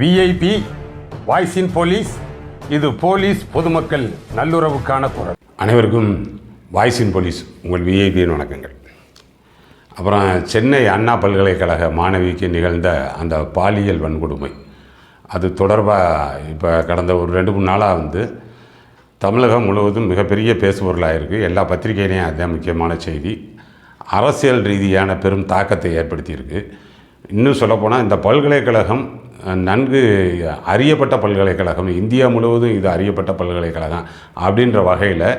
VIP voice in police இது police பொதுமக்கள் நல்லுறவுக்கான குரல். அனைவருக்கும் வாய்ஸ் இன் போலீஸ் உங்கள் விஐபியின் வணக்கங்கள். அப்புறம் சென்னை அண்ணா பல்கலைக்கழக மாணவிக்கு நிகழ்ந்த அந்த பாலியல் வன்கொடுமை. அது தொடர்பாக இப்போ கடந்த ஒரு ரெண்டு மூணு நாளாக வந்து தமிழகம் முழுவதும் மிகப்பெரிய பேசுபொருளாக இருக்குது எல்லா பத்திரிகையிலையும் அதுதான் முக்கியமான செய்தி. அரசியல் ரீதியான பெரும் தாக்கத்தை ஏற்படுத்தியிருக்கு. இன்னும் சொல்லப்போனால் இந்த பல்கலைக்கழகம் நன்கு அறியப்பட்ட பல்கலைக்கழகம் இந்தியா முழுவதும் இது அறியப்பட்ட பல்கலைக்கழகம் அப்படின்ற வகையில்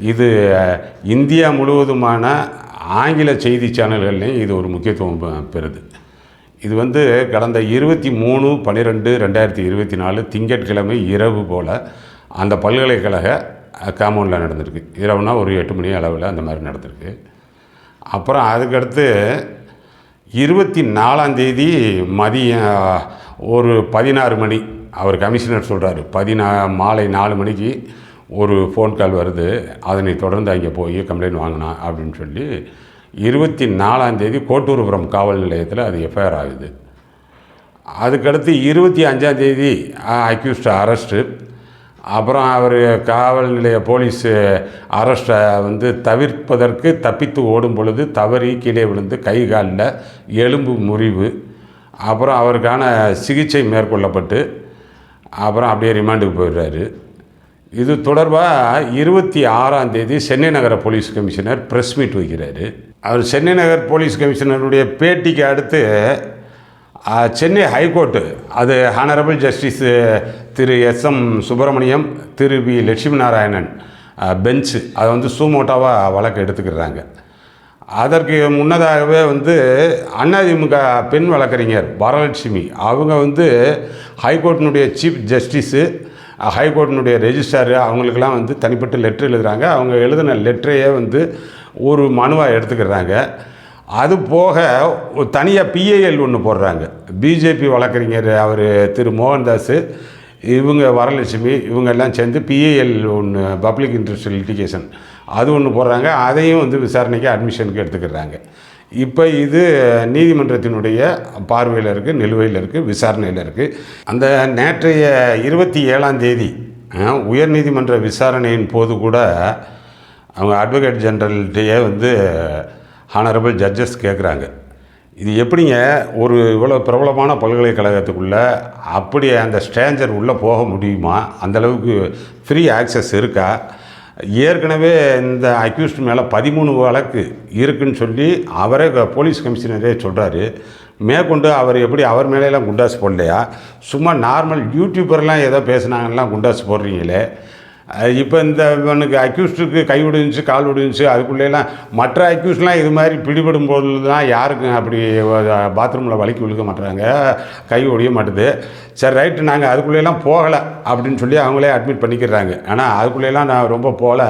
இது இந்தியா முழுவதுமான ஆங்கில செய்தி சேனல்கள்லையும் இது ஒரு முக்கியத்துவம் பெ- பெறுது. இது வந்து கடந்த இருபத்தி மூணு பன்னிரெண்டு ரெண்டாயிரத்தி இருபத்தி நாலு திங்கட்கிழமை இரவு போல் அந்த பல்கலைக்கழக காம்பவுண்டில் நடந்திருக்கு. இரவுனா ஒரு எட்டு மணி அளவில் அந்த மாதிரி நடந்திருக்கு. அப்புறம் அதுக்கடுத்து இருபத்தி நாலாம் தேதி மதியம் ஒரு பதினாறு மணி அவர் கமிஷனர் சொல்கிறாரு பதினா மாலை நாலு மணிக்கு ஒரு ஃபோன் கால் வருது அதனை தொடர்ந்து அங்கே போய் கம்ப்ளைண்ட் வாங்கினா அப்படின்னு சொல்லி இருபத்தி நாலாம் தேதி கோட்டூர்புரம் காவல் நிலையத்தில் அது எஃப்ஐஆர் ஆகுது. அதுக்கடுத்து இருபத்தி அஞ்சாம் தேதி அக்யூஸ்ட் அரெஸ்ட்டு அப்புறம் அவர் காவல் நிலைய போலீஸ் அரெஸ்ட்டை வந்து தவிர்ப்பதற்கு தப்பித்து ஓடும் பொழுது தவறி கீழே விழுந்து கை காலில் எலும்பு முறிவு அப்புறம் அவருக்கான சிகிச்சை மேற்கொள்ளப்பட்டு அப்புறம் அப்படியே ரிமாண்டுக்கு போயிடுறாரு. இது தொடர்பாக இருபத்தி ஆறாம் தேதி சென்னை நகர போலீஸ் கமிஷனர் ப்ரெஸ் மீட் வைக்கிறாரு. அவர் சென்னை நகர் போலீஸ் கமிஷனருடைய பேட்டிக்கு அடுத்து சென்னை ஹைகோர்ட்டு அது honourable justice Thiru S M Subramaniam Thiru P Lakshmi Narayanan bench அதை வந்து சூமோட்டாவாக வழக்கு எடுத்துக்கிறாங்க. அதற்கு முன்னதாகவே வந்து அதிமுக பெண் வழக்கறிஞர் வரலட்சுமி அவங்க வந்து ஹைகோர்ட்டினுடைய சீஃப் ஜஸ்டிஸு ஹைகோர்ட்டினுடைய ரெஜிஸ்டாரு அவங்களுக்கெல்லாம் வந்து தனிப்பட்ட லெட்ரு எழுதுகிறாங்க அவங்க எழுதின லெட்டரையே வந்து ஒரு மனுவாக எடுத்துக்கிறாங்க. அது போக தனியாக பிஏஎல் ஒன்று போடுறாங்க. பிஜேபி வழக்கறிஞர் அவர் திரு மோகன்தாஸ் இவங்க வரலட்சுமி இவங்க எல்லாம் சேர்ந்து பிஏஎல் ஒன்று பப்ளிக் இன்ட்ரெஸ்ட் லிட்டிகேஷன். அது ஒன்று போடுறாங்க. அதையும் வந்து விசாரணைக்கு அட்மிஷனுக்கு எடுத்துக்கிறாங்க. இப்போ இது நீதிமன்றத்தினுடைய பார்வையில் இருக்குது நிலுவையில் இருக்குது விசாரணையில் இருக்குது அந்த நேற்றைய இருபத்தி ஏழாம் தேதி உயர்நீதிமன்ற விசாரணையின் போது கூட அவங்க அட்வொகேட் ஜெனரல்கிட்டயே வந்து ஹானரபிள் ஜட்ஜஸ் கேட்குறாங்க இது எப்படிங்க? ஒரு இவ்வளோ பிரபலமான பல்கலைக்கழகத்துக்குள்ளே அப்படி அந்த ஸ்ட்ரேஞ்சர் உள்ளே போக முடியுமா? அந்தளவுக்கு ஃப்ரீ ஆக்சஸ் இருக்கா? ஏற்கனவே இந்த அக்யூஸ்ட் மேலே பதிமூணு வழக்கு இருக்குன்னு சொல்லி அவரே போலீஸ் கமிஷனரே சொல்கிறாரு மேற்கொண்டு அவர் எப்படி அவர் மேலேலாம் குண்டாசு போடலையா? சும்மா நார்மல் யூடியூபர்லாம் ஏதோ பேசுனாங்கலாம் குண்டாசு போடுறீங்களே. இப்போ இந்த இவனுக்கு அக்யூஸ்டுக்கு கை ஒடிஞ்சிச்சு கால் ஒடிஞ்சிச்சு அதுக்குள்ளேலாம் மற்ற அக்யூஸ்லாம் இது மாதிரி பிடிபடும் போதுலாம் யாருக்கும் அப்படி பாத்ரூமில் வலிக்கு விழுக்க மாட்டுறாங்க கை ஒடிய மாட்டுது. சரி ரைட்டு நாங்கள் அதுக்குள்ளேலாம் போகலை அப்படின்னு சொல்லி அவங்களே அட்மிட் பண்ணிக்கிறாங்க. ஆனால் அதுக்குள்ளேலாம் நான் ரொம்ப போகல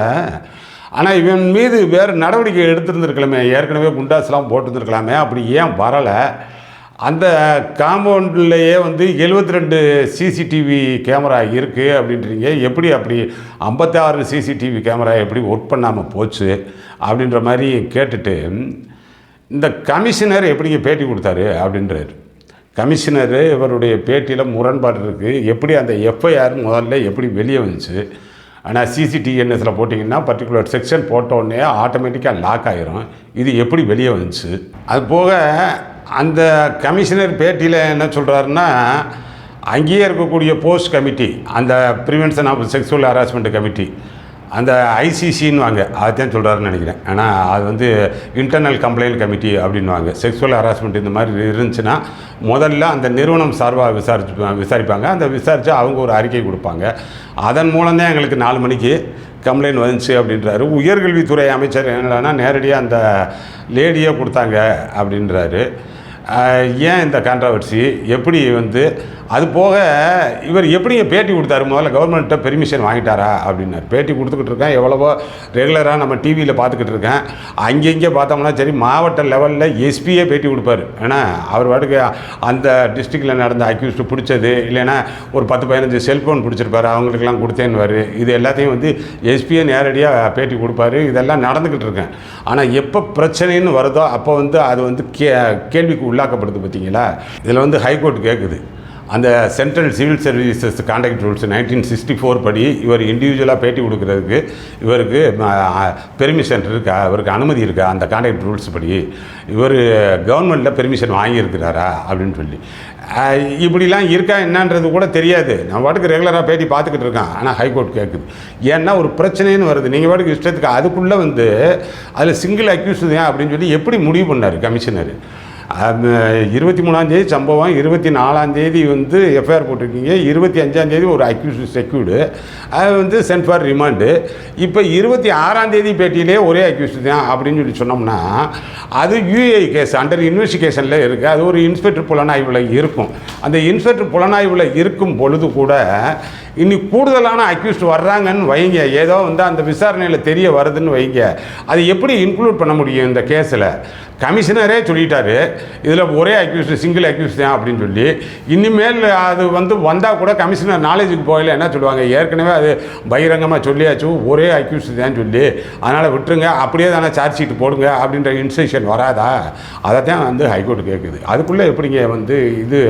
ஆனால் இவன் மீது வேறு நடவடிக்கை எடுத்திருந்துருக்கலாமே. ஏற்கனவே குண்டாஸ்லாம் போட்டுருந்துருக்கலாமே. அப்படி ஏன் வரலை? அந்த காம்பவுண்ட்லேயே வந்து 72 ரெண்டு சிசிடிவி கேமரா இருக்குது அப்படின்றீங்க. எப்படி அப்படி ஐம்பத்தாறு சிசிடிவி கேமரா எப்படி ஒர்க் பண்ணாமல் போச்சு அப்படின்ற மாதிரி கேட்டுட்டு இந்த கமிஷனர் எப்படிங்க பேட்டி கொடுத்தாரு அப்படின்றாரு. கமிஷனர் இவருடைய பேட்டியில் முரண்பாடு இருக்குது எப்படி அந்த எஃப்ஐஆர் முதல்ல எப்படி வெளியே வந்துச்சு? ஆனால் சிசிடிஎன்எஸில் போட்டிங்கன்னா பர்டிகுலர் செக்ஷன் போட்டோடனே ஆட்டோமேட்டிக்காக லாக் ஆகிரும் இது எப்படி வெளியே வந்துச்சு? அது போக அந்த கமிஷனர் பேட்டியில் என்ன சொல்கிறாருன்னா அங்கேயே இருக்கக்கூடிய போஸ்ட் கமிட்டி அந்த prevention of sexual harassment committee அந்த ஐசிசின்னு வாங்க அதுதான் சொல்கிறாருன்னு நினைக்கிறேன். ஆனால் அது வந்து இன்டர்னல் கம்ப்ளைண்ட் கமிட்டி அப்படின்வாங்க செக்ஸுவல் ஹராஸ்மெண்ட் இந்த மாதிரி இருந்துச்சுன்னா முதல்ல அந்த நிறுவனம் சார்பாக விசாரிச்சு விசாரிப்பாங்க. அந்த விசாரித்து அவங்க ஒரு அறிக்கை கொடுப்பாங்க. அதன் மூலம்தான் எங்களுக்கு நாலு மணிக்கு கம்ப்ளைண்ட் வந்துச்சு அப்படின்றாரு. உயர்கல்வித்துறை அமைச்சர் என்னடான்னா நேரடியாக அந்த லேடியே கொடுத்தாங்க அப்படின்றாரு. ஏன் இந்த கான்ட்ரவர்சி எப்படி வந்து அது போக இவர் எப்படிங்க பேட்டி கொடுத்தாரு? முதல்ல கவர்மெண்ட்டை பெர்மிஷன் வாங்கிட்டாரா? அப்படின்னாரு. பேட்டி கொடுத்துக்கிட்டு இருக்கேன். எவ்வளவோ ரெகுலராக நம்ம டிவியில் பார்த்துக்கிட்டு இருக்கேன். அங்கங்கே பார்த்தோம்னா சரி மாவட்ட லெவலில் எஸ்பியே பேட்டி கொடுப்பாரு. ஏன்னா அவர் பாட்டுக்கு அந்த டிஸ்ட்ரிக்டில் நடந்த அக்யூஸ்டு பிடிச்சது இல்லைன்னா ஒரு பத்து பதினஞ்சு செல்ஃபோன் பிடிச்சிருப்பாரு அவங்களுக்கெல்லாம் கொடுத்தேன்னு இது எல்லாத்தையும் வந்து எஸ்பியே நேரடியாக பேட்டி கொடுப்பாரு. இதெல்லாம் நடந்துக்கிட்டு இருக்கேன். ஆனால் எப்போ பிரச்சனைன்னு வருதோ அப்போ வந்து அது வந்து கே கேள்விக்கு உள்ளாக்கப்படுது பார்த்தீங்களா இதில் வந்து ஹைகோர்ட் கேட்குது அந்த central civil services conduct rules nineteen sixty four படி இவர் இண்டிவிஜுவலாக பேட்டி கொடுக்கறதுக்கு இவருக்கு பெர்மிஷன் இருக்கா? இவருக்கு அனுமதி இருக்கா? அந்த கான்டாக்ட் ரூல்ஸ் படி. இவர் கவர்மெண்ட்டில் பெர்மிஷன் வாங்கியிருக்கிறாரா? அப்படின்னு சொல்லி. இப்படிலாம் இருக்கா என்னன்றது கூட தெரியாது. நான் பாட்டுக்கு ரெகுலராக பேட்டி பார்த்துக்கிட்டு இருக்கேன். ஆனால் ஹைகோர்ட் கேட்குது ஏன்னா ஒரு பிரச்சனைன்னு வருது. நீங்கள் பாட்டுக்கு இஷ்டத்துக்கு அதுக்குள்ளே வந்து அதில் சிங்கிள் அக்யூஸ் தான் அப்படின்னு சொல்லி எப்படி முடிவு பண்ணார் கமிஷனர் இருபத்தி மூணாந்தேதி சம்பவம் இருபத்தி நாலாந்தேதி வந்து எஃப்ஐஆர் போட்டிருக்கீங்க இருபத்தி அஞ்சாந்தேதி ஒரு அக்யூஸ் செக்யூர்டு அது வந்து சென்ட் ஃபார் ரிமாண்டு இப்போ இருபத்தி ஆறாந்தேதி பேட்டியிலே ஒரே அக்யூஸ் தான் அப்படின்னு சொல்லி சொன்னோம்னா அது யூஏ கேஸ் அண்டர் இன்வெஸ்டிகேஷனில் இருக்குது அது ஒரு இன்ஸ்பெக்டர் புலனாய்வில் இருக்கும். அந்த இன்ஸ்பெக்டர் புலனாய்வில் இருக்கும் பொழுது கூட இனி கூடுதலான அக்யூஸ்ட் வர்றாங்கன்னு வைங்க. ஏதோ வந்து அந்த விசாரணையில் தெரிய வருதுன்னு வைங்க. அது எப்படி இன்க்ளூட் பண்ண முடியும் இந்த கேஸில்? கமிஷனரே சொல்லிட்டாரு. இதில் ஒரே அக்யூஸ்ட் சிங்கிள் அக்யூஸ்ட் தான் அப்படின்னு சொல்லி. இனிமேல் அது வந்து வந்தால் கூட கமிஷனர் நாலேஜுக்கு போகல. என்ன சொல்லுவாங்க? ஏற்கனவே அது பகிரங்கமாக சொல்லியாச்சு. ஒரே அக்யூஸ்ட் தான் சொல்லி. அதனால் விட்டுருங்க. அப்படியே தானே சார்ஜ் ஷீட் போடுங்க அப்படின்ற இன்ஸ்ட்ரக்ஷன் வராதா? அதை தான் வந்து ஹைகோர்ட் கேட்குது அதுக்குள்ளே எப்படிங்க வந்து இது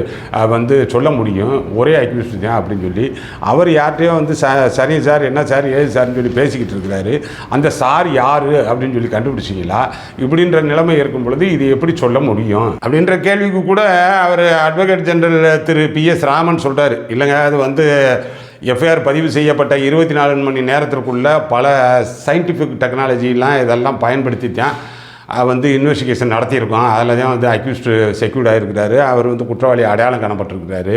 வந்து சொல்ல முடியும்? ஒரே அக்யூஸ்ட் தான் அப்படின்னு சொல்லி. அவர் யார்கிட்டையும் வந்து ச சரிங்க சார் என்ன சார் ஏது சார்னு சொல்லி பேசிக்கிட்டு இருக்கிறாரு. அந்த சார் யார் அப்படின்னு சொல்லி கண்டுபிடிச்சிங்களா? இப்படின்ற நிலைமை இருக்கும் பொழுது இது எப்படி சொல்ல முடியும்? அப்படின்ற கேள்விக்கு கூட அவர் advocate general Thiru P S Raman சொல்கிறார் இல்லைங்க அது வந்து எஃப்ஐஆர் பதிவு செய்யப்பட்ட இருபத்தி நாலு மணி நேரத்திற்குள்ளே பல சயின்டிஃபிக் டெக்னாலஜிலாம் இதெல்லாம் பயன்படுத்தித்தான். வந்து இன்வெஸ்டிகேஷன் நடத்தியிருக்கோம். அதில் தான் வந்து அக்யூஸ்டு செக்யூர்ட் இருக்கிறாரு அவர் வந்து குற்றவாளி அடையாளம் காணப்பட்டிருக்கிறாரு.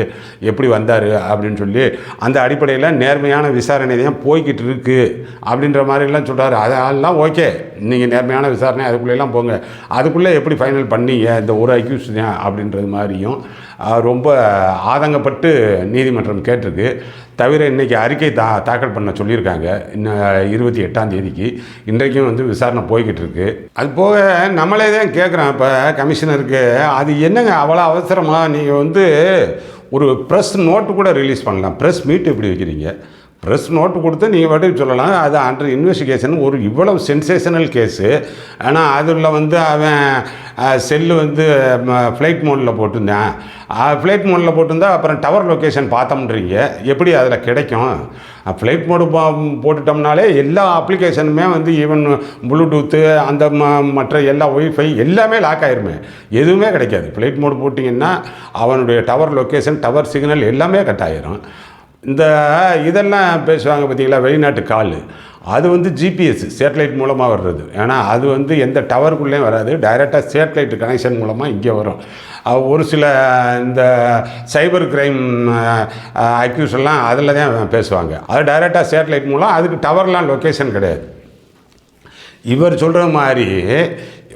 எப்படி வந்தார் அப்படின்னு சொல்லி அந்த அடிப்படையில் நேர்மையான விசாரணை தான் போய்கிட்டு இருக்குது அப்படின்ற மாதிரிலாம் சொல்கிறாரு அதெல்லாம் ஓகே. நீங்கள் நேர்மையான விசாரணை அதுக்குள்ளெல்லாம் போங்க. அதுக்குள்ளே எப்படி ஃபைனல் பண்ணீங்க? இந்த ஒரு அக்யூஸ் தான் அப்படின்றது மாதிரியும் ரொம்ப ஆதங்கப்பட்டு நீதிமன்றம் கேட்டிருக்கு தவிர இன்றைக்கி அறிக்கை தா தாக்கல் பண்ண சொல்லியிருக்காங்க. இன்னும் இருபத்தி எட்டாம் தேதிக்கு. இன்றைக்கும் வந்து விசாரணை போய்கிட்டு இருக்கு. அது போக நம்மளே தான் கேட்குறோம். இப்போ கமிஷனருக்கு அது என்னங்க அவ்வளோ அவசரமாக நீங்கள் வந்து ஒரு ப்ரெஸ் நோட்டு கூட ரிலீஸ் பண்ணலாம். ப்ரெஸ் மீட் எப்படி வைக்கிறீங்க? ப்ரெஸ் நோட்டு கொடுத்து நீங்கள் பாட்டுக்கு சொல்லலாம். அது அண்டர் இன்வெஸ்டிகேஷன் ஒரு இவ்வளவு சென்சேஷனல் கேஸு ஆனால் அதில் வந்து அவன் செல்லு வந்து ஃப்ளைட் மோடில் போட்டிருந்தேன். ஃப்ளைட் மோடில் போட்டிருந்தா அப்புறம் டவர் லொக்கேஷன் பார்த்தோம்ன்றீங்க. எப்படி அதில் கிடைக்கும்? ஃப்ளைட் மோடு போட்டுட்டோம்னாலே எல்லா அப்ளிகேஷனுமே வந்து ஈவன் ப்ளூடூத்து அந்த ம மற்ற எல்லா ஒய்ஃபை எல்லாமே லாக் ஆயிருமே. எதுவுமே கிடைக்காது. ஃப்ளைட் மோடு போட்டிங்கன்னா அவனுடைய டவர் லொக்கேஷன் டவர் சிக்னல் எல்லாமே கட் ஆயிரும். இந்த இதெல்லாம் பேசுவாங்க பார்த்தீங்களா? வெளிநாட்டு கால். அது வந்து ஜிபிஎஸ் சேட்டலைட் மூலமாக வர்றது. ஏன்னா அது வந்து எந்த டவருக்குள்ளேயும் வராது. டைரெக்டாக சேட்டலைட் கனெக்ஷன் மூலமாக இங்கே வரும். ஒரு சில இந்த சைபர் கிரைம் அக்யூஸ் எல்லாம் அதில் தான் பேசுவாங்க. அது டைரெக்டாக சேட்டலைட் மூலம் அதுக்கு டவர்லாம் லொக்கேஷன் கிடையாது. இவர் சொல்கிற மாதிரி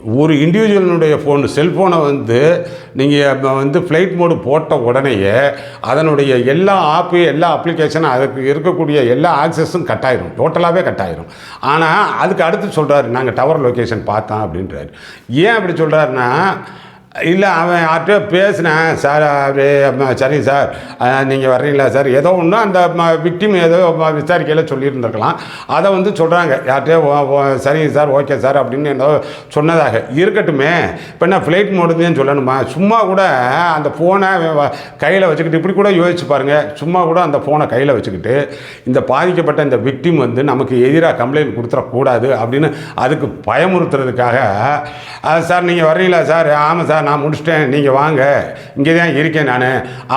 ஒரு இண்டிவிஜுவலினுடைய ஃபோன் செல்ஃபோனை வந்து நீங்கள் வந்து ஃப்ளைட் மோடு போட்ட உடனேயே அதனுடைய எல்லா ஆப்பு எல்லா அப்ளிகேஷனும் அதுக்கு இருக்கக்கூடிய எல்லா ஆக்சஸும் கட் ஆயிரும் டோட்டலாகவே கட் ஆயிரும் ஆனால் அதுக்கு அடுத்து சொல்கிறாரு நாங்கள் டவர் லொக்கேஷன் பார்த்தோம் அப்படின்றாரு. ஏன் அப்படி சொல்கிறாருன்னா இல்லை அவன் யார்கிட்ட பேசினேன். சார் அப்படியே சரிங்க சார் நீங்கள் வர்றீங்களா சார்? ஏதோ ஒன்று அந்த விக்டிம் ஏதோ விசாரிக்கையில் சொல்லியிருந்திருக்கலாம். அதை வந்து சொல்கிறாங்க யார்கிட்டயோ சரிங்க சார் ஓகே சார் அப்படின்னு ஏதோ சொன்னதாக. இருக்கட்டுமே. இப்போ என்ன ஃப்ளைட் மோடுதுன்னு சொல்லணுமா? சும்மா கூட அந்த ஃபோனை கையில் வச்சுக்கிட்டு இப்படி கூட யோசிச்சு பாருங்கள் சும்மா கூட அந்த ஃபோனை கையில் வச்சுக்கிட்டு இந்த பாதிக்கப்பட்ட இந்த விக்டிம் வந்து நமக்கு எதிராக கம்ப்ளைண்ட் கொடுத்துடக்கூடாது அப்படின்னு அதுக்கு பயமுறுத்துறதுக்காக சார் நீங்கள் வர்றீங்களா சார்? ஆமாம் சார் நான் முடிச்சிட்டேன் நீங்கள் வாங்க. இங்கே தான் இருக்கேன் நான்.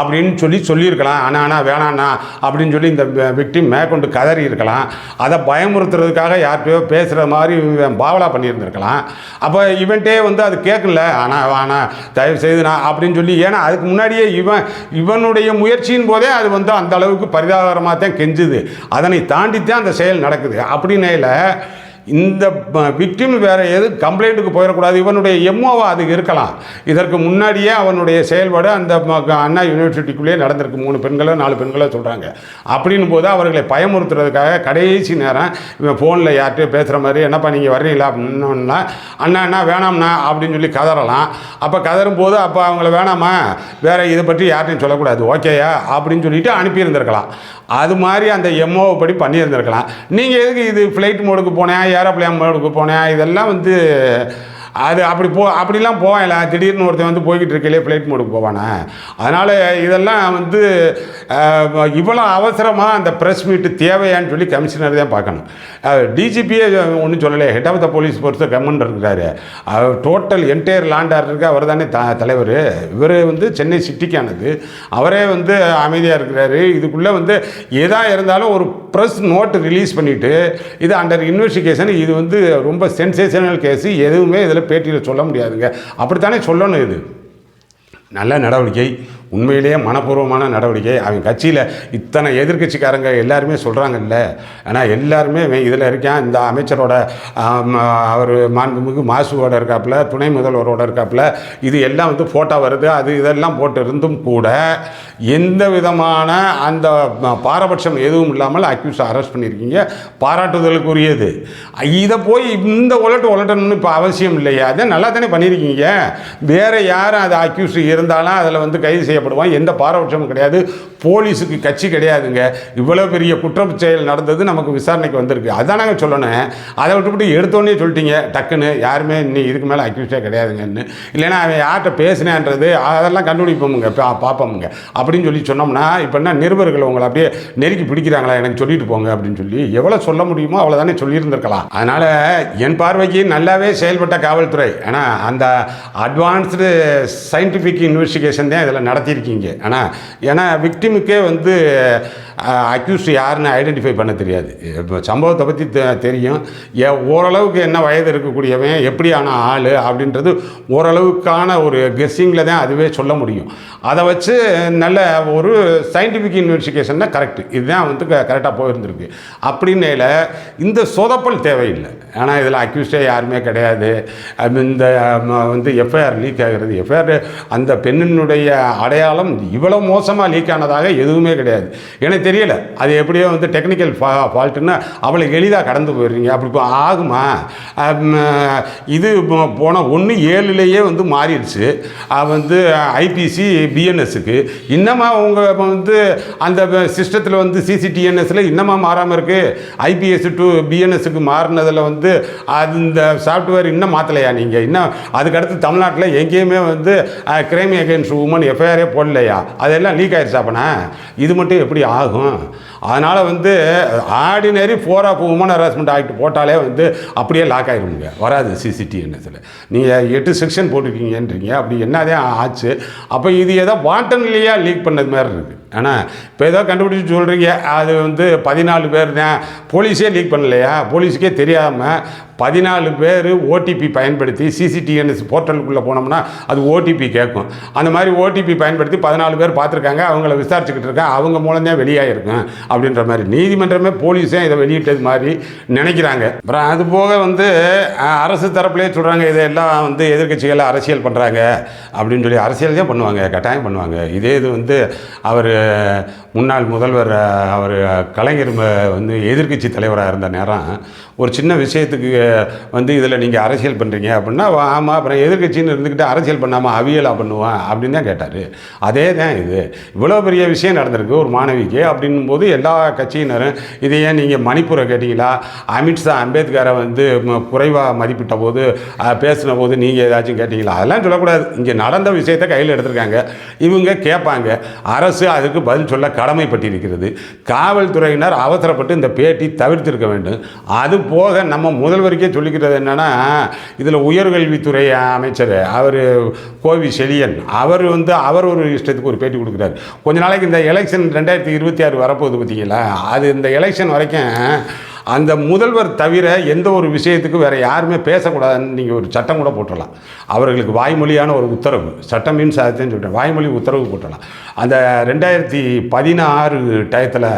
அப்படின்னு சொல்லி சொல்லியிருக்கலாம். ஆனால் ஆனால் வேணாண்ணா அப்படின்னு சொல்லி இந்த விக்டிம் மேற்கொண்டு கதறி இருக்கலாம். அதை பயமுறுத்துறதுக்காக யார்கிட்டயோ பேசுகிற மாதிரி பாவலா பண்ணியிருந்திருக்கலாம். அப்போ இவன்ட்டே வந்து அது கேட்கல. ஆனால் வேணாம் தயவு செய்துனா அப்படின்னு சொல்லி ஏன்னா அதுக்கு முன்னாடியே இவன் இவனுடைய முயற்சியின் போதே அது வந்து அந்த அளவுக்கு பரிதாபகரமாக தான் கெஞ்சுது. அதனை தாண்டித்தான் அந்த செயல் நடக்குது. அப்படின்னேல இந்த விக்டிம் வேறு எது கம்ப்ளைண்ட்டுக்கு போயிடக்கூடாது. இவனுடைய எம்ஓவா அது இருக்கலாம். இதற்கு முன்னாடியே அவனுடைய செயல்பாடு அந்த அண்ணா யூனிவர்சிட்டிக்குள்ளேயே நடந்திருக்கு. மூணு பெண்களோ நாலு பெண்களோ சொல்கிறாங்க அப்படின்னும் போது அவர்களை பயமுறுத்துறதுக்காக கடைசி நேரம் இவன் ஃபோனில் யார்கிட்டயோ பேசுகிற மாதிரி என்னப்பா நீங்கள் வர்றீங்களா? அப்படின்னா அண்ணா அண்ணா வேணாம்ண்ணா அப்படின்னு சொல்லி கதறலாம். அப்போ கதறும் போது அப்போ அவங்கள வேணாமா? வேறு இதை பற்றி யார்ட்டையும் சொல்லக்கூடாது. ஓகேயா? அப்படின்னு சொல்லிட்டு அனுப்பியிருந்திருக்கலாம். அது மாதிரி அந்த எம்ஓ படி பண்ணியிருந்திருக்கலாம். நீங்கள் எதுக்கு இது ஃப்ளைட் மோடுக்கு போனேன் ஏரோப்ளேன் மோடுக்கு போனேன் இதெல்லாம் வந்து அது அப்படி போ அப்படிலாம் போவான்ல. திடீர்னு ஒருத்தன் வந்து போய்கிட்டு இருக்கையிலே ஃப்ளைட் மோடுக்கு போவானே. அதனால் இதெல்லாம் வந்து இவ்வளோ அவசரமாக அந்த ப்ரெஸ் மீட்டு தேவையான்னு சொல்லி கமிஷனர் தான் பார்க்கணும். டிஜிபியே ஒன்றும் சொல்லலை. ஹெட் ஆஃப் த போலீஸ் பொறுத்த கம்மன் இருக்கிறாரு அவர் டோட்டல் என்டையர் லேண்ட் ஆர்டருக்கு அவர் தானே த தலைவர். இவர் வந்து சென்னை சிட்டிக்கானது அவரே வந்து அமைதியாக இருக்கிறாரு. இதுக்குள்ளே வந்து எதாக இருந்தாலும் ஒரு ப்ரெஸ் நோட்டு ரிலீஸ் பண்ணிவிட்டு இது அண்டர் இன்வெஸ்டிகேஷன் இது வந்து ரொம்ப சென்சேஷனல் கேஸு எதுவுமே இதில் பேட்டியில் சொல்ல முடியாதுங்க. அப்படித்தானே சொல்லணும் இது? நல்ல நடவடிக்கை. உண்மையிலேயே மனப்பூர்வமான நடவடிக்கை. அவன் கட்சியில் இத்தனை எதிர்கட்சிக்காரங்க எல்லாருமே சொல்கிறாங்கல்ல ஆனால் எல்லாருமே இதில் இருக்கான். இந்த அமைச்சரோட அவர் மாண்புமிகு மாசுவோட இருக்காப்புல துணை முதல்வரோட இருக்காப்புல இது எல்லாம் வந்து ஃபோட்டோ வருது. அது இதெல்லாம் போட்டு இருந்தும் கூட எந்த விதமான அந்த பாரபட்சம் எதுவும் இல்லாமல் அக்யூஸ் அரெஸ்ட் பண்ணியிருக்கீங்க. பாராட்டுதலுக்குரியது. இதை போய் இந்த உலட்டு உலட்டணும்னு இப்போ அவசியம் இல்லையா? அதான் நல்லா தானே பண்ணியிருக்கீங்க. வேறு யாரும் அது அக்யூஸ் இருந்தாலும் அதில் வந்து கைது செய்யப்படுவான் எந்த பாரபட்சமும் கிடையாது. போலீஸுக்கு கட்சி கிடையாதுங்க. இவ்வளோ பெரிய குற்றம் செயல் நடந்தது நமக்கு விசாரணைக்கு வந்திருக்கு. அதான் நாங்கள் சொல்லணும். அதை விட்டுவிட்டு எடுத்தோடனே சொல்லிட்டீங்க. டக்குன்னு யாருமே இன்னும் இதுக்கு மேலே அக்யூஸ்டாக கிடையாதுங்கன்னு. இல்லைன்னா அவன் யார்கிட்ட பேசினேன்றது அதெல்லாம் கண்டுபிடிப்போமுங்க. பா பார்ப்போமுங்க அப்படின்னு சொல்லி சொன்னோம்னா இப்போ என்ன நிருபர்கள் உங்களை அப்படியே நெருக்கி பிடிக்கிறாங்களா? எனக்கு சொல்லிட்டு போங்க அப்படின்னு சொல்லி எவ்வளோ சொல்ல முடியுமோ அவ்வளோ தானே சொல்லியிருந்திருக்கலாம். அதனால் என் பார்வைக்கு நல்லாவே செயல்பட்ட காவல்துறை. ஆனால் அந்த அட்வான்ஸ்டு சயின்டிஃபிக் இன்வெஸ்டிகேஷன் தான் இதில் மாற்றிருக்கீங்க ஆனால் ஏன்னா விக்டிமுக்கே வந்து அக்யூஸ்ட் யாருன்னு ஐடென்டிஃபை பண்ண தெரியாது. இப்போ சம்பவத்தை பற்றி தெ- தெரியும். ஏ ஓரளவுக்கு என்ன வயது இருக்கக்கூடியவன் எப்படியான ஆள் அப்படின்றது ஓரளவுக்கான ஒரு கெஸ்ஸிங்கில் தான் அதுவே சொல்ல முடியும். அதை வச்சு நல்ல ஒரு சயின்டிஃபிக் இன்வெஸ்டிகேஷன்னா கரெக்ட் கரெக்டு இதுதான் வந்து கரெக்டாக போயிருந்திருக்கு. அப்படின்னால இந்த சொதப்பல் தேவையில்லை. ஆனால் இதில் அக்யூஸ்டே யாருமே கிடையாது. இந்த வந்து எஃப்ஐஆர் லீக் ஆகிறது. எஃப்ஐஆர் அந்த பெண்ணினுடைய அடையாளம் இவ்வளோ மோசமாக லீக் ஆனதாக எதுவுமே கிடையாது. எனக்கு தெரியல. அது எப்படியோ வந்து டெக்னிக்கல் ஃபா ஃபால்ட்டுன்னு அவளை எளிதாக கடந்து போயிடுறீங்க. அப்படி இப்போ ஆகுமா? இது போ- போன ஒன்று ஏழுலேயே வந்து மாறிடுச்சு. அது வந்து ஐபிசி பிஎன்எஸ்க்கு இன்னமா அவங்க வந்து அந்த சிஸ்டத்தில் வந்து சிசிடிஎன்எஸில் இன்னமா மாறாமல் இருக்குது ஐபிஎஸ் டு பிஎன்எஸ்க்கு மாறினதில் வந்து அது இந்த சாஃப்ட்வேர் இன்னும் மாற்றலையா நீங்கள் இன்னும் அதுக்கடுத்து தமிழ்நாட்டில் எங்கேயுமே வந்து கிரைம் அகேன்ஸ்ட் உமன் எஃப்ஐஆரே போடலையா? அதெல்லாம் லீக் ஆயிடுச்சு இது மட்டும் எப்படி ஆகும் அதனால் வந்து ordinary for of woman harassment act போட்டாலே வந்து அப்படியே லாக் ஆகிருங்க வராது சிசிடிஎன்எஸில் நீங்கள் எட்டு செக்ஷன் போட்டிருக்கீங்கன்றீங்க. அப்படி என்னதே ஆச்சு? அப்போ இது ஏதோ வாண்டன்லியா லீக் பண்ணது மாதிரி இருக்குது ஆனால் இப்போ ஏதோ கண்டுபிடிச்சி சொல்கிறீங்க அது வந்து பதினாலு பேர் தான். போலீஸே லீக் பண்ணலையா? போலீஸுக்கே தெரியாமல் பதினாலு பேர் ஓடிபி பயன்படுத்தி சிசிடிஎன்எஸ் போர்ட்டலுக்குள்ளே போனோம்னா அது ஓடிபி கேட்கும். அந்த மாதிரி ஓடிபி பயன்படுத்தி பதினாலு பேர் பார்த்துருக்காங்க. அவங்கள விசாரிச்சுக்கிட்டு இருக்காங்க. அவங்க மூலம் தான் வெளியாகிருக்கும் அப்படின்ற மாதிரி. நீதிமன்றமே போலீஸே இதை வெளியிட்டது மாதிரி நினைக்கிறாங்க. அப்புறம் அது போக வந்து அரசு தரப்புலேயே சொல்கிறாங்க இதெல்லாம் வந்து எதிர்கட்சிகளை அரசியல் பண்ணுறாங்க அப்படின்னு சொல்லி அரசியல் தான் பண்ணுவாங்க கட்டாயம் பண்ணுவாங்க. இதே இது வந்து அவர் முன்னாள் முதல்வர் அவர் கலைஞர் வந்து எதிர்க்கட்சி தலைவராக இருந்த நேரம் ஒரு சின்ன விஷயத்துக்கு வந்து இதில் நீங்கள் அரசியல் பண்ணுறீங்க அப்படின்னா ஆமாம் அப்புறம் எதிர்க்கட்சின்னு இருந்துக்கிட்டு அரசியல் பண்ணாமல் அவியலாக பண்ணுவான் அப்படின்னு தான் கேட்டார். அதே தான் இது. இவ்வளோ பெரிய விஷயம் நடந்திருக்கு ஒரு மாணவிக்கு அப்படின்னும் போது எல்லா கட்சியினரும் இதை ஏன் நீங்கள் மணிப்பூரை கேட்டிங்களா? அமித்ஷா அம்பேத்கரை வந்து குறைவாக மதிப்பிட்ட போது பேசின போது நீங்கள் ஏதாச்சும் கேட்டிங்களா? அதெல்லாம் சொல்லக்கூடாது. இங்கே நடந்த விஷயத்தை கையில் எடுத்திருக்காங்க. இவங்க கேட்பாங்க. அரசு அது அதுக்கு பதில் சொல்ல கடமைப்பட்டிருக்கிறது. காவல்துறையினர் அவசரப்பட்டு இந்த பேட்டி தவிர்த்திருக்க வேண்டும். அது போக நம்ம முதல்வருக்கே சொல்லிக்கிறது என்னென்னா இதில் உயர்கல்வித்துறை அமைச்சர் அவர் கோவி செழியன் அவர் வந்து அவர் ஒரு இஷ்டத்துக்கு ஒரு பேட்டி கொடுக்குறாரு. கொஞ்ச நாளைக்கு இந்த எலெக்ஷன் ரெண்டாயிரத்தி இருபத்தி ஆறு வரப்போகுது பார்த்தீங்களா? அது இந்த எலெக்ஷன் வரைக்கும் அந்த முதல்வர் தவிர எந்த ஒரு விஷயத்துக்கு வேறு யாருமே பேசக்கூடாதுன்னு நீங்கள் ஒரு சட்டம் கூட போட்டுடலாம். அவர்களுக்கு வாய்மொழியான ஒரு உத்தரவு. சட்டம் மீன்ஸ் அதுதான் சொல்கிறேன் வாய்மொழி உத்தரவு போட்டுடலாம். அந்த ரெண்டாயிரத்தி பதினாறு டயத்தில்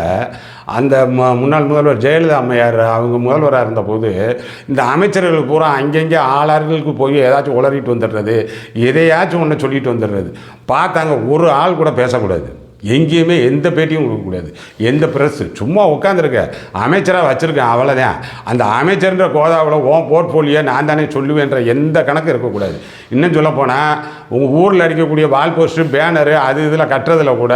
அந்த முன்னாள் முதல்வர் ஜெயலலிதா அம்மையார் அவங்க முதல்வராக இருந்தபோது இந்த அமைச்சர்கள் பூரா அங்கங்கே ஆளார்களுக்கு போய் ஏதாச்சும் உளறிட்டு வந்துடுறது எதையாச்சும் ஒன்று சொல்லிட்டு வந்துடுறது. பார்த்தாங்க ஒரு ஆள் கூட பேசக்கூடாது. எங்கேயுமே எந்த பேட்டியும் கொடுக்கக்கூடாது எந்த ப்ரெஸ்ஸு சும்மா உட்காந்துருக்க அமைச்சராக வச்சுருக்கேன் அவ்வளோதான் அந்த அமைச்சர்ன்ற கோதாவில் ஓன் போர்ட்ஃபோலியோ நான் தானே சொல்லுவேன்ற எந்த கணக்கு இருக்கக்கூடாது. இன்னும் சொல்லப்போனால் உங்கள் ஊரில் அடிக்கக்கூடிய வால் போஸ்ட்டு பேனரு அது இதில் கட்டுறதுல கூட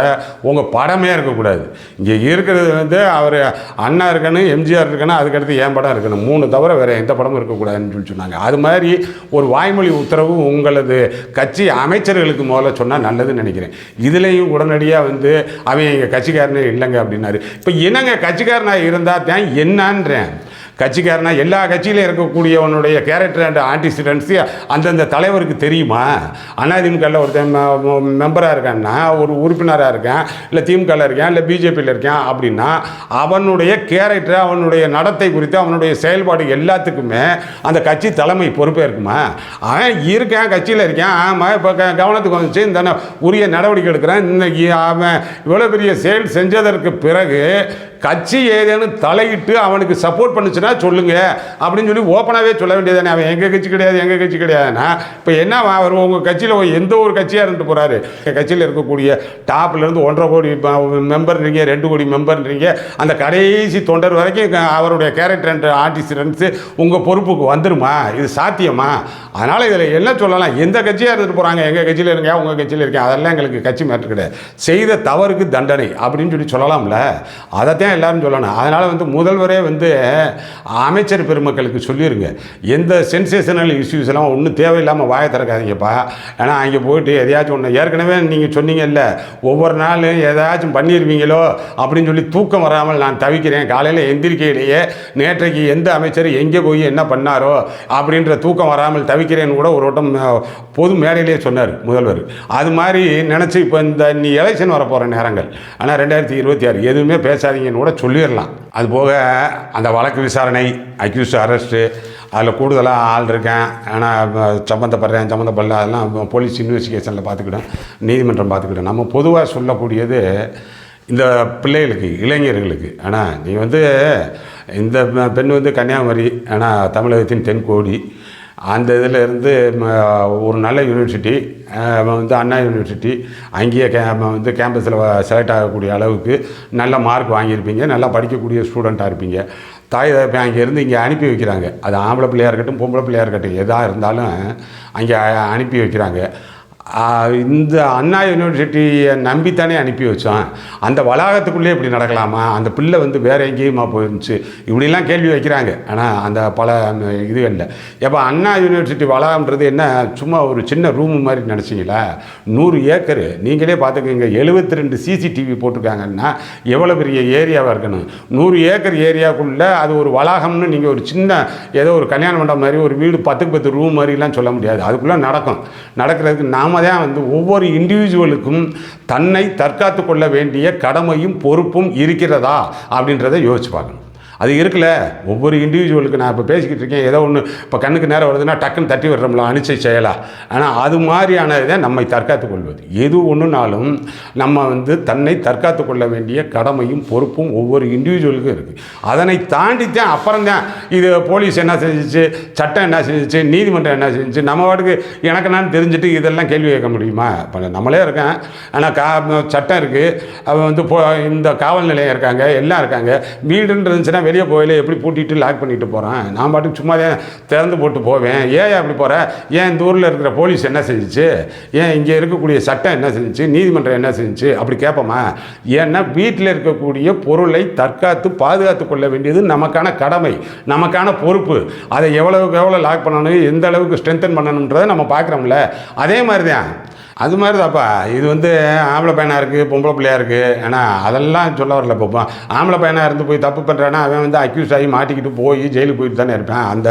உங்கள் படமே இருக்கக்கூடாது. இங்கே இருக்கிறது வந்து அவர் அண்ணா இருக்கணும் எம்ஜிஆர் இருக்கணும் அதுக்கடுத்து என் படம் இருக்கணும். மூணு தவிர வேறு எந்த படமும் இருக்கக்கூடாதுன்னு சொல்லி சொன்னாங்க. அது மாதிரி ஒரு வாய்மொழி உத்தரவு உங்களது கட்சி அமைச்சர்களுக்கு முதல்ல சொன்னால் நல்லதுன்னு நினைக்கிறேன். இதுலேயும் உடனடியாக வந்து வந்து அவன் எங்கள் கட்சிக்காரனே இல்லைங்க அப்படின்னாரு. இப்போ என்னங்க கட்சிக்காரனாக இருந்தால் தான் என்னன்றேன். கட்சிக்காரனா எல்லா கட்சியிலும் இருக்கக்கூடியவனுடைய கேரக்டர் அண்ட் ஆன்டிசிடென்ட்ஸு அந்தந்த தலைவருக்கு தெரியுமா? அதிமுகவில் ஒருத்தன் மெம்பராக இருக்கான்னா ஒரு உறுப்பினராக இருக்கேன் இல்லை திமுகவில் இருக்கேன் இல்லை பிஜேபியில் இருக்கேன் அப்படின்னா அவனுடைய கேரக்டர் அவனுடைய நடத்தை குறித்து அவனுடைய செயல்பாடு எல்லாத்துக்குமே அந்த கட்சி தலைமை பொறுப்பே இருக்குமா? அவன் இருக்கேன் கட்சியில் இருக்கேன் ஆமாம் இப்போ க கவனத்துக்கு வந்துச்சு இந்த உரிய நடவடிக்கை எடுக்கிறேன் இன்னைக்கு அவன் இவ்வளோ பெரிய செயல் செஞ்சதற்கு பிறகு கட்சி ஏதேனும் தலையிட்டு அவனுக்கு சப்போர்ட் பண்ணுச்சுன்னா சொல்லுங்க. அப்படின்னு சொல்லி ஓப்பனாகவே சொல்ல வேண்டியதானே அவன் எங்கள் கட்சி கிடையாது எங்கள் கட்சி கிடையாதுன்னா இப்போ என்ன அவர் உங்கள் கட்சியில் எந்த ஒரு கட்சியாக இருந்துட்டு போகிறாரு கட்சியில் இருக்கக்கூடிய டாப்லேருந்து ஒன்றரை கோடி மெம்பர்ன்றீங்க ரெண்டு கோடி மெம்பர்ன்றீங்க அந்த கடைசி தொண்டர் வரைக்கும் அவருடைய கேரக்டர் அண்ட் ஆர்டிஸ்டன்ஸு உங்கள் பொறுப்புக்கு வந்துருமா? இது சாத்தியமா? அதனால் இதில் என்ன சொல்லலாம்? எந்த கட்சியாக இருந்துட்டு போகிறாங்க எங்கள் கட்சியில் இருங்க உங்கள் கட்சியில் இருக்கேன் அதெல்லாம் எங்களுக்கு கட்சி மேட்ரு கிடையாது. செய்த தவறுக்கு தண்டனை அப்படின்னு சொல்லி சொல்லலாம்ல. அதைத்தான் எல்லாரும் சொல்லணும்? அதனால் வந்து முதல்வரே வந்து அமைச்சர் பெருமக்களுக்கு சொல்லிடுங்க எந்த சென்சேஷனல் இஷ்யூஸ் எல்லாம் ஒன்றும் தேவையில்லாமல் வாய திறக்காதீங்கப்பா. ஏன்னா அங்கே போயிட்டு எதையாச்சும் ஒன்று ஏற்கனவே நீங்கள் சொன்னீங்கல்ல ஒவ்வொரு நாளும் எதாச்சும் பண்ணிடுவீங்களோ அப்படின்னு சொல்லி தூக்கம் வராமல் நான் தவிக்கிறேன். காலையில் எந்திரிக்கையிலேயே நேற்றைக்கு எந்த அமைச்சர் எங்கே போய் என்ன பண்ணாரோ அப்படின்ற தூக்கம் வராமல் தவிக்கிறேன்னு கூட ஒரு வட்டம் பொது மேடையிலேயே சொன்னார் முதல்வர். அது மாதிரி நினச்சி இப்போ இந்த நீ எலெக்ஷன் வரப்போகிற நேரங்கள். ஆனால் ரெண்டாயிரத்தி இருபத்தி ஆறு எதுவுமே பேசாதீங்கன்னு கூட சொல்லிடலாம். அது போக அந்த வழக்கு விசாரணை அக்யூஸ் அரெஸ்ட்டு அதில் கூடுதலாக ஆள் இருக்கேன். ஆனால் சம்மந்தப்படுறேன் சம்மந்தப்படல அதெல்லாம் போலீஸ் இன்வெஸ்டிகேஷனில் பார்த்துக்கிட்டோம் நீதிமன்றம் பார்த்துக்கிட்டோம் நம்ம பொதுவாக சொல்லக்கூடியது இந்த பிள்ளைகளுக்கு இளைஞர்களுக்கு. ஆனால் நீ வந்து இந்த பெண் வந்து கன்னியாகுமரி ஆனால் தமிழகத்தின் தென்கோடி. அந்த இதில் இருந்து ஒரு நல்ல யூனிவர்சிட்டி வந்து அண்ணா யூனிவர்சிட்டி அங்கேயே கே வந்து கேம்பஸில் செலக்ட் ஆகக்கூடிய அளவுக்கு நல்ல மார்க் வாங்கியிருப்பீங்க நல்லா படிக்கக்கூடிய ஸ்டூடெண்ட்டாக இருப்பீங்க. தாய் தகப்பை அங்கேருந்து இங்கே அனுப்பி வைக்கிறாங்க. அது ஆம்பளை பிள்ளையாக இருக்கட்டும் பொம்பளை பிள்ளையாக இருக்கட்டும் எதாக இருந்தாலும் அங்கே அனுப்பி வைக்கிறாங்க. இந்த அண்ணா யூனிவர்சிட்டியை நம்பித்தானே அனுப்பி வச்சோம். அந்த வளாகத்துக்குள்ளே இப்படி நடக்கலாமா? அந்த பிள்ளை வந்து வேற எங்கேயுமா போயிருந்துச்சு? இப்படிலாம் கேள்வி வைக்கிறாங்க. ஆனால் அந்த பல இது இல்லை. எப்போ அண்ணா யூனிவர்சிட்டி வளாகம்ன்றது என்ன? சும்மா ஒரு சின்ன ரூம் மாதிரி நினச்சிங்களா? நூறு ஏக்கரு. நீங்களே பார்த்துக்கோங்க. எழுபத்தி ரெண்டு சிசிடிவி போட்டிருக்காங்கன்னா எவ்வளோ பெரிய ஏரியாவாக இருக்கணும்? நூறு ஏக்கர் ஏரியாக்குள்ளே அது ஒரு வளாகம்னு நீங்கள் ஒரு சின்ன ஏதோ ஒரு கல்யாண மண்டபம் மாதிரி ஒரு வீடு பத்துக்கு பத்து ரூம் மாதிரிலாம் சொல்ல முடியாது. அதுக்குள்ளே நடக்கும். நடக்கிறதுக்கு நாம தான் வந்து ஒவ்வொரு இண்டிவிஜுவலுக்கும் தன்னை தற்காத்து கொள்ள வேண்டிய கடமையும் பொறுப்பும் இருக்கிறதா அப்படின்றத யோசிச்சு பார்க்கணும். அது இருக்குல்ல ஒவ்வொரு இண்டிவிஜுவலுக்கு நான் இப்போ பேசிக்கிட்டு இருக்கேன். ஏதோ ஒன்று இப்போ கண்ணுக்கு நேரம் வருதுன்னா டக்குன்னு தட்டி விடுறோம்ல அனுச்சை செயலா. ஆனால் அது மாதிரியான இதை நம்மை தற்காத்து கொள்வது. எது ஒன்றுனாலும் நம்ம வந்து தன்னை தற்காத்து கொள்ள வேண்டிய கடமையும் பொறுப்பும் ஒவ்வொரு இண்டிவிஜுவலுக்கும் இருக்குது அதனை தாண்டித்தான் அப்புறம்தான் இது போலீஸ் என்ன செஞ்சுச்சு சட்டம் என்ன செஞ்சுச்சு நீதிமன்றம் என்ன செஞ்சுச்சு நம்ம வாட்டுக்கு எனக்கு நான் தெரிஞ்சுட்டு இதெல்லாம் கேள்வி கேட்க முடியுமா? இப்போ நம்மளே இருக்கேன். ஆனால் கா சட்டம் இருக்குது அவன் வந்து போ இந்த காவல் நிலையம் இருக்காங்க எல்லாம் இருக்காங்க. வீடுன்னு இருந்துச்சுன்னா வெளியே போயில எப்படி பூட்டிட்டு லாக் பண்ணிட்டு போகிறேன் நான் பாட்டுக்கு சும்மா தான் திறந்து போட்டு போவேன். ஏன் அப்படி போகிற ஏன் இந்த ஊரில் இருக்கிற போலீஸ் என்ன செஞ்சுச்சு? ஏன் இங்கே இருக்கக்கூடிய சட்டம் என்ன செஞ்சுச்சு? நீதிமன்றம் என்ன செஞ்சுச்சு? அப்படி கேட்போமா? ஏன்னா வீட்டில் இருக்கக்கூடிய பொருளை தற்காத்து பாதுகாத்து கொள்ள வேண்டியது நமக்கான கடமை நமக்கான பொறுப்பு. அதை எவ்வளவுக்கு எவ்வளோ லாக் பண்ணணும் எந்த அளவுக்கு ஸ்ட்ரென்தன் பண்ணணுன்றதை நம்ம பார்க்குறோம்ல. அதே மாதிரி தான் அது மாதிரி தான்ப்பா இது வந்து ஆம்பளை பையனாக இருக்குது பொம்பளை பிள்ளையாக இருக்குது ஏன்னா அதெல்லாம் சொல்ல வரல இப்போ. ஆம்பளை பையனாக இருந்து போய் தப்பு பண்ணுறான்னா அவன் வந்து அக்யூஸ் ஆகி மாட்டிக்கிட்டு போய் ஜெயிலுக்கு போயிட்டு தானே இருப்பேன். அந்த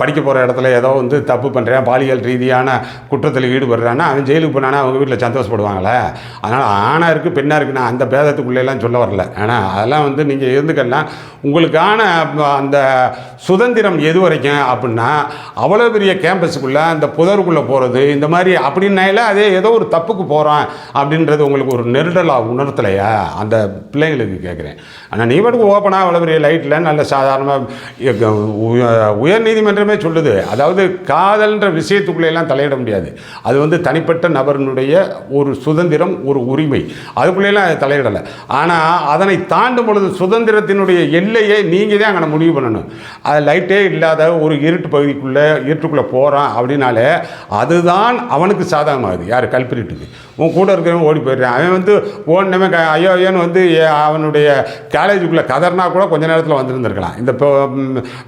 படிக்க போகிற இடத்துல ஏதோ வந்து தப்பு பண்ணுறேன் பாலியல் ரீதியான குற்றத்தில் ஈடுபடுறான்னா அவன் ஜெயிலுக்கு போனானா அவங்க வீட்டில் சந்தோஷப்படுவாங்களே. அதனால் ஆணாக இருக்குது பெண்ணாக இருக்குது நான் அந்த பேதத்துக்குள்ளேலாம் சொல்ல வரல. ஆனால் அதெல்லாம் வந்து நீங்கள் இருந்துக்கலாம் உங்களுக்கான அந்த சுதந்திரம் எது வரைக்கும் அப்படின்னா அவ்வளோ பெரிய கேம்பஸுக்குள்ளே அந்த புதருக்குள்ளே போகிறது இந்த மாதிரி அப்படின்னால அதே ஏதோ ஒரு தப்புக்கு போகிறான் அப்படின்றது உங்களுக்கு ஒரு நெருடலாக உணர்த்தலையா? அந்த பிள்ளைங்களுக்கு கேட்குறேன் ஆனால் நீ பாட்டுக்கு ஓப்பனாக அவ்வளோ பெரிய லைட்டில் நல்ல சாதாரணமாக உயர் நீதிமன்றமே சொல்லுது. அதாவது காதல்ன்ற விஷயத்துக்குள்ளெல்லாம் தலையிட முடியாது. அது வந்து தனிப்பட்ட நபரினுடைய ஒரு சுதந்திரம் ஒரு உரிமை. அதுக்குள்ளேலாம் தலையிடலை. ஆனால் அதனை தாண்டும் பொழுது சுதந்திரத்தினுடைய எல்லையை நீங்கள் தான் அங்கே முடிவு பண்ணணும். அது லைட்டே இல்லாத ஒரு இருட்டு பகுதிக்குள்ளே இருட்டுக்குள்ளே போகிறான் அப்படின்னாலே அதுதான் அவனுக்கு சாதகமாகுது. யார்? கல்பிரிட்டுக்கு. உன் கூட இருக்கிறவன் ஓடி போயிடுறான். அவன் வந்து ஓடினமே க ஐயோ ஐயோன்னு வந்து அவனுடைய காலேஜுக்குள்ளே கதறினா கூட கொஞ்ச நேரத்தில் வந்திருந்திருக்கலாம். இந்த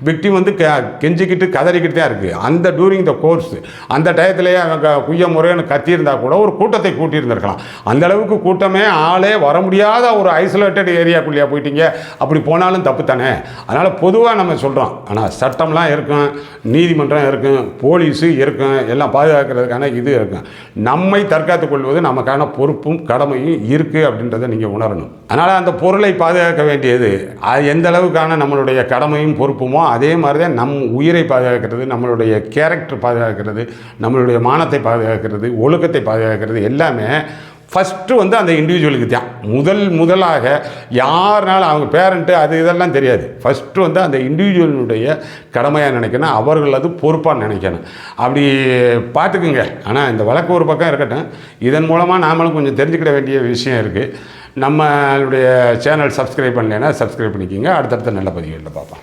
விக்டிம் வந்து க கெஞ்சிக்கிட்டு கதறிக்கிட்டு தான் இருக்குது அந்த டூரிங் த கோர்ஸ் அந்த டயத்திலேயே அங்கே குய்ய முறைன்னு கத்தியிருந்தா கூட ஒரு கூட்டத்தை கூட்டியிருந்திருக்கலாம். அந்த அளவுக்கு கூட்டமே ஆளே வர முடியாத ஒரு ஐசோலேட்டட் ஏரியாக்குள்ளேயே போயிட்டீங்க. அப்படி போனாலும் தப்பு தானே? அதனால் பொதுவாக நம்ம சொல்கிறோம் ஆனால் சட்டம்லாம் இருக்கும் நீதிமன்றம் இருக்கும் போலீஸு இருக்கும் எல்லாம் பாதுகாக்கிறதுக்கான இது இருக்கும். நம்மை தற்காத்துக் கொள்வது நமக்கான பொறுப்பும் கடமையும் இருக்குது அப்படின்றத நீங்கள் உணரணும். அதனால் அந்த பொருளை பாதுகாக்க வேண்டியது. அது எந்த அளவுக்கான நம்மளுடைய கடமையும் பொறுப்புமோ அதே மாதிரி தான் நம் உயிரை பாதுகாக்கிறது நம்மளுடைய கேரக்டர் பாதுகாக்கிறது நம்மளுடைய மானத்தை பாதுகாக்கிறது ஒழுக்கத்தை பாதுகாக்கிறது எல்லாமே ஃபஸ்ட்டு வந்து அந்த இண்டிவிஜுவலுக்கு தான். முதல் முதலாக யாருனாலும் அவங்க பேரண்ட்டு அது இதெல்லாம் தெரியாது. ஃபஸ்ட்டு வந்து அந்த இண்டிவிஜுவலினுடைய கடமையாக நினைக்கணும் அவர்கள் அது பொறுப்பாக நினைக்கணும். அப்படி பார்த்துக்குங்க. ஆனால் இந்த வழக்கு ஒரு பக்கம் இருக்கட்டும். இதன் மூலமாக நாமளும் கொஞ்சம் தெரிஞ்சுக்கிட வேண்டிய விஷயம் இருக்குது நம்மளுடைய சேனல் சப்ஸ்கிரைப் பண்ணலைன்னா சப்ஸ்கிரைப் பண்ணிக்கிங்க. அடுத்தடுத்த நல்ல பதிவுகளில் பார்ப்போம்.